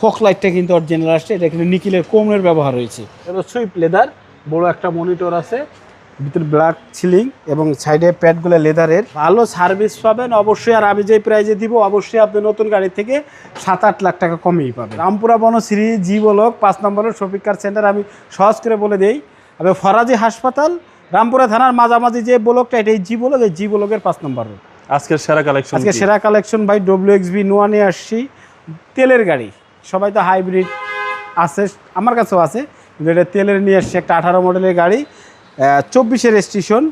Folk লাইটটা কিন্তু original আসছে এটা কিন্তু নিকিলের কোমরের ব্যবহার হয়েছে এটা সুইপ লেদার বড় একটা মনিটর আছে ভিতরে ব্ল্যাক সিলিং এবং সাইডে প্যাডগুলো লেদারের। ভালো সার্ভিস পাবেন অবশ্যই। আর আমি যে প্রাইজে দিব অবশ্যই আপনি নতুন গাড়ি থেকে সাত আট লাখ টাকা কমেই পাবেন। রামপুরা বনশ্রী জি বলক পাঁচ নম্বরের শফিক কার সেন্টার আমি সহজ করে বলে দিই। আমি ফরাজি হাসপাতাল রামপুরা থানার মাঝামাঝি যে ব্লকটা এটা এই জি বলক এই জি বলকের পাঁচ নম্বর রোড আজকের সেরা কালেকশন আজকে সেরা কালেকশন ভাই ডব্লিউ এক্স বি নোয়া নিয়ে আসছি তেলের গাড়ি। সবাই তো হাইব্রিড আছে, আমার কাছেও আছে, কিন্তু এটা তেলের নিয়ে আসছে একটা আঠারো মডেলের গাড়ি চব্বিশের স্টেশন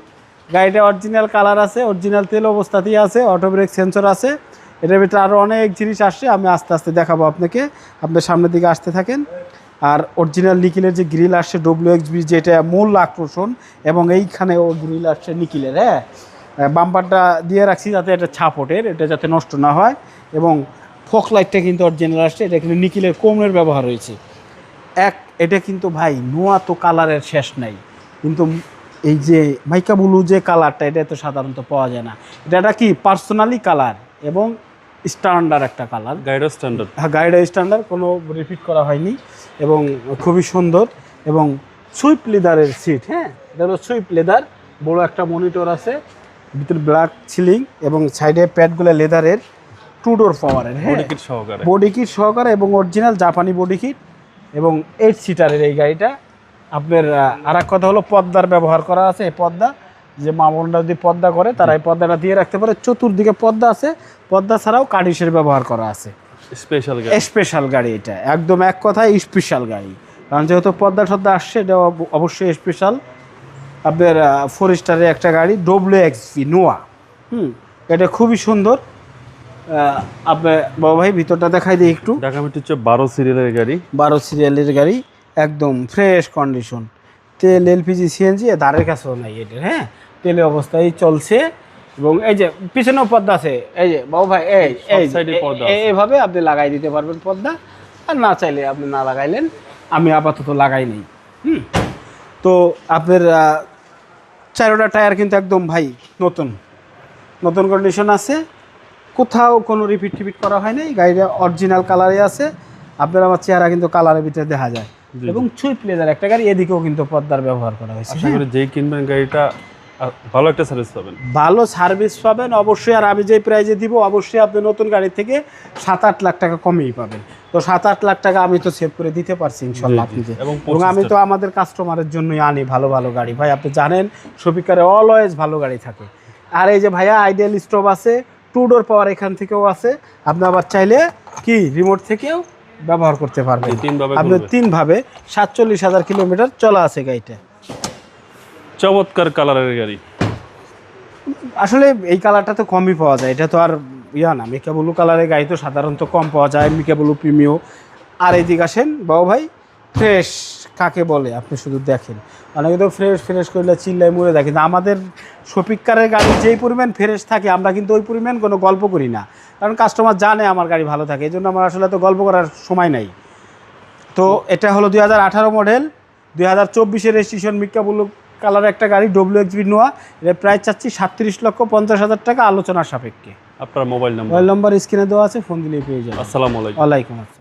গাড়িটা অরিজিনাল কালার আছে অরিজিনাল তেল অবস্থাতেই আছে অটো ব্রেক সেন্সর আছে। এটার ভিতরে আরও অনেক জিনিস আসছে, আমি আস্তে আস্তে দেখাবো আপনাকে। আপনার সামনের দিকে আসতে থাকেন। আর অরিজিনাল নিকিলের যে গ্রিল আসছে ডব্লিউ এক্স বি যেটা মূল আকর্ষণ, এবং এইখানে ও গ্রিল আসছে নিকিলের হ্যাঁ? বাম্পারটা দিয়ে রাখছি যাতে এটা ছাপ এটা যাতে নষ্ট না হয়, এবং ফোক লাইটটা কিন্তু অরিজিনাল আসছে এটা কিন্তু নিকিলের কোমরের ব্যবহার হয়েছে এক এটা কিন্তু ভাই নোয়া তো কালারের শেষ নাই। কিন্তু এই যে মাইকা ব্লু যে কালারটা এটা তো সাধারণত পাওয়া যায় না। এটা একটা কি? পার্সোনালি কালার এবং স্ট্যান্ডার্ড একটা কালার গাইডো স্ট্যান্ডার্ড হ্যাঁ গাড়িটা স্ট্যান্ডার্ড কোনো রিপিট করা হয়নি। এবং খুবই সুন্দর এবং সুইপ লেদারের সিট হ্যাঁ? এটা হলো সুইপ লেদার বড় একটা মনিটর আছে ভিতরে ব্ল্যাক সিলিং এবং সাইডে প্যাডগুলো লেদারের টু ডোর পাওয়ারের হ্যাঁ। বডি কিট সহকারে। বডি কিট সহকারে এবং অরিজিনাল জাপানি বডি কিট এবং এইট সিটারের এই গাড়িটা। আপনার আর এক কথা হলো পর্দার ব্যবহার করা আছে এই পর্দা যে মামনরা যদি পর্দা করে তারা এই পর্দাটা দিয়ে রাখতে পারে। চতুর্দিকে পর্দা আছে। পর্দা ছাড়াও কার্ডিসের ব্যবহার করা আছে। স্পেশাল গাড়ি। স্পেশাল গাড়ি এটা। একদম এক কথায় স্পেশাল গাড়ি। কারণ যেহেতু পদ্মা টদ্দা আসছে এটা অব- অবশ্যই স্পেশাল আপনার ফোর স্টারের একটা গাড়ি ডব্লিউ এক্স নোয়া হুম এটা খুবই সুন্দর। আপনার বাবা ভাই ভিতরটা দেখাই দিই একটু। ঢাকা মেট্রো হচ্ছে বারো সিরিয়ালের গাড়ি। বারো সিরিয়ালের গাড়ি একদম ফ্রেশ কন্ডিশন তেল এলপিজি সিএনজি ধারের কাছেও নাই এটার হ্যাঁ? তেলে অবস্থায় চলছে। এবং এই যে পিছনেও পর্দা আছে এই যে বাবু ভাই এই এইভাবে আপনি লাগাই দিতে পারবেন পর্দা। আর না চাইলে আপনি না লাগাইলেন আমি আপাতত লাগাই নেই। হুম? তো আপনার চারোটা টায়ার কিন্তু একদম ভাই নতুন। নতুন কন্ডিশন আছে। কোথাও কোনো রিপিট টিপিট করা হয় নাই। গাড়িটা অরিজিনাল কালারে আছে। আপনার আমার চেহারা কিন্তু কালারের ভিতরে দেখা যায়। এবং সুইপ লেদার একটা গাড়ি এদিকেও কিন্তু পর্দার ব্যবহার করা হয়েছে। যেই কিনবেন গাড়িটা ভালো একটা সার্ভিস পাবেন। ভালো সার্ভিস পাবেন অবশ্যই। আর আমি যে প্রাইজে দিব অবশ্যই আপনি নতুন গাড়ি থেকে সাত আট লাখ টাকা কমেই পাবেন। তো সাত আট লাখ টাকা আমি তো সেভ করে দিতে পারছি ইনশাল্লাহ। আপনাকে। এবং এবং আমি তো আমাদের কাস্টমারের জন্যই আনি ভালো ভালো গাড়ি। ভাই আপনি জানেন শফিকারে অলওয়েজ ভালো গাড়ি থাকে। আর এই যে ভাইয়া আইডিয়াল স্টোভ আছে। টু ডোর পাওয়ার এখান থেকেও আছে। আপনি আবার চাইলে কি রিমোট থেকেও ব্যবহার করতে পারবেন। আপনি। তিনভাবে সাতচল্লিশ হাজার কিলোমিটার চলা আছে গাড়িটা চমৎকার কালারের গাড়ি। আসলে এই কালারটা তো কমই পাওয়া যায়। এটা তো আর ইয়া না মিকা ব্লু কালারের গাড়ি তো সাধারণত কম পাওয়া যায় মিকা ব্লু প্রিমিও। আর এদিকে আসেন বাবু ভাই ফ্রেশ কাকে বলে? আপনি শুধু দেখেন। অনেকে তো ফ্রেশ ফ্রেশ করলে চিল্লাই মরে দেখেন কিন্তু আমাদের শপিকারের গাড়ি যেই পরিমাণ ফ্রেশ থাকে আমরা কিন্তু ওই পরিমাণ কোনো গল্প করি না। কারণ কাস্টমার জানে আমার গাড়ি ভালো থাকে এই জন্য আমার আসলে তো গল্প করার সময় নাই। তো এটা হলো দুই হাজার আঠারো মডেল দুই হাজার চব্বিশের রেজিস্ট্রেশন মিকা ব্লু কালার একটা গাড়ি ডব্লিউ এক্সবি নোয়া। এটা প্রায় চাচ্ছি সাতত্রিশ লক্ষ পঞ্চাশ হাজার টাকা আলোচনার সাপেক্ষে। আপনার মোবাইল নাম্বার মোবাইল নম্বর স্ক্রিনে দেওয়া আছে ফোন দিলেই পেয়ে যাবে আসসালামু আলাইকুম। ওয়ালাইকুম আসসালাম।